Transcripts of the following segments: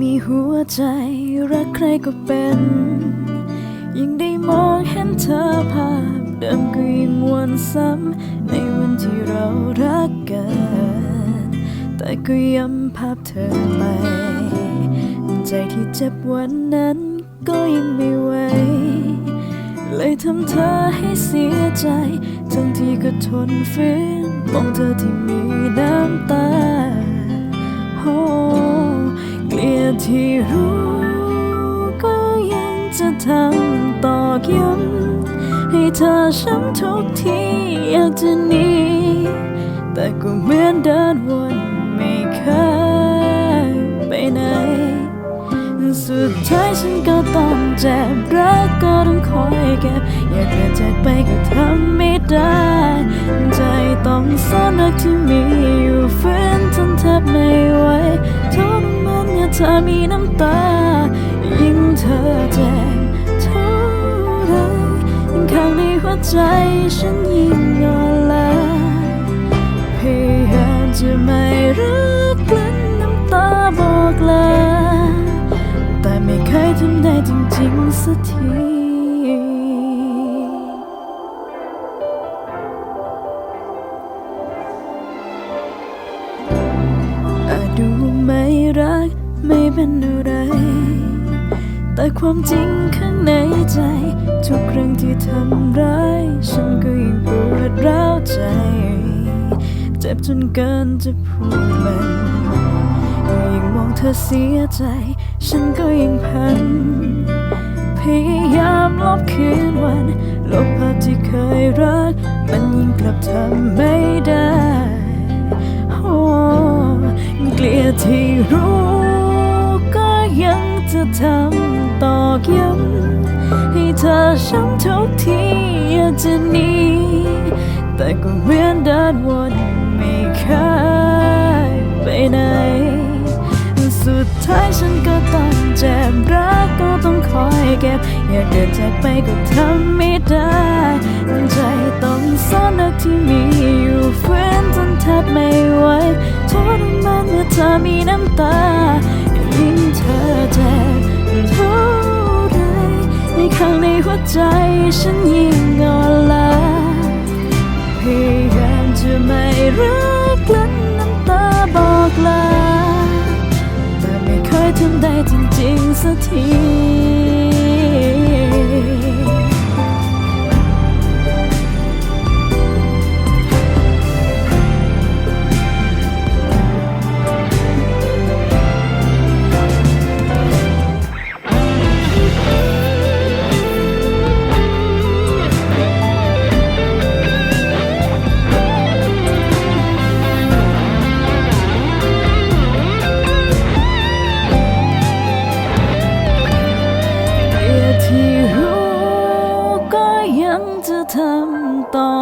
มีหัวใจรักใครก็เป็น ยิ่งได้มองเห็นเธอภาพเดิมก็ยิ่งมวนซ้ำในวันที่เรารักกัน แต่ก็ย้ำภาพเธอไป ใจที่เจ็บวันนั้นก็ยังไม่ไหวเลยทำเธอให้เสียใจ ทั้งที่ก็ทนฝืนมองเธอที่มีน้ำตา เธอช้ำทุกทีอยากจะหนีแต่ก็เหมือนเดินวนไม่เคยไปไหน สุดท้ายฉันก็ต้องเจ็บรักก็ต้องคอยเก็บ อยากเดินจากไปก็ทำไม่ได้ ใจต้องซ่อนรักที่มีอยู่ฝืนจนแทบไม่ไหวทรมานเมื่อเธอมีน้ำตา ใจฉันยิ่งอ่อนล้าพยายามจะไม่รักกลั้นน้ำตาบอกลาแต่ไม่เคยทำได้จริงๆสักทีอาจดูไม่รักไม่เป็นอะไร แต่ความจริงข้างในใจ ทุกครั้งที่ทำร้ายฉันก็ยิ่งปวดร้าวใจ เจ็บจนเกินจะพูดมันยิ่งมองเธอเสียใจ ฉันก็ยิ่งพัน พยายามลบคืนวัน ลบภาพที่เคยรัก มันยิ่งกลับทำไม่ได้โอ้เกลียดที่รู้ก็ยังจะทำ อช้ำทุกทีอยากจะหนีแต่ก็เหมือนเดินวนไม่เคยไปไหน สุดท้ายฉันก็ต้องเจ็บรักก็ต้องคอยเก็บ อยากเดินจากไปก็ทำไม่ได้ ใจต้อง ข้างในหัวใจฉันยิ่งอ่อนล้าพยายามจะไม่รักกลั้นน้ำตาบอกลาแต่ไม่เคยทำได้จริงๆสักที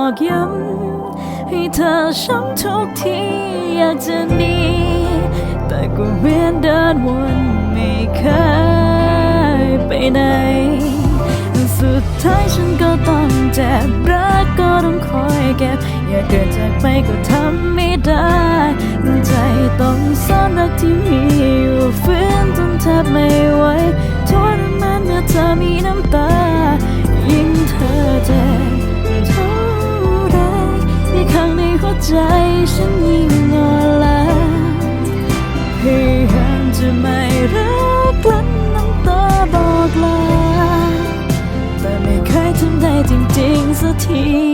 อกย้ำให้เธอช้ำทุกทีอยากจะหนีแต่ก็เหมือนเดินวนไม่เคยไปไหน สุดท้ายฉันก็ต้องเจ็บรักก็ต้องคอยเก็บ อยากเดินจากไปก็ทำไม่ได้ใจต้องซ่อนรักที่มีอยู่ฝืนจนแทบไม่ ใจฉันยิ่งอ่อนลาพยายามจะไม่รักกลั้นน้ำตาบอกลาแต่ไม่เคยทำได้จริงๆสักที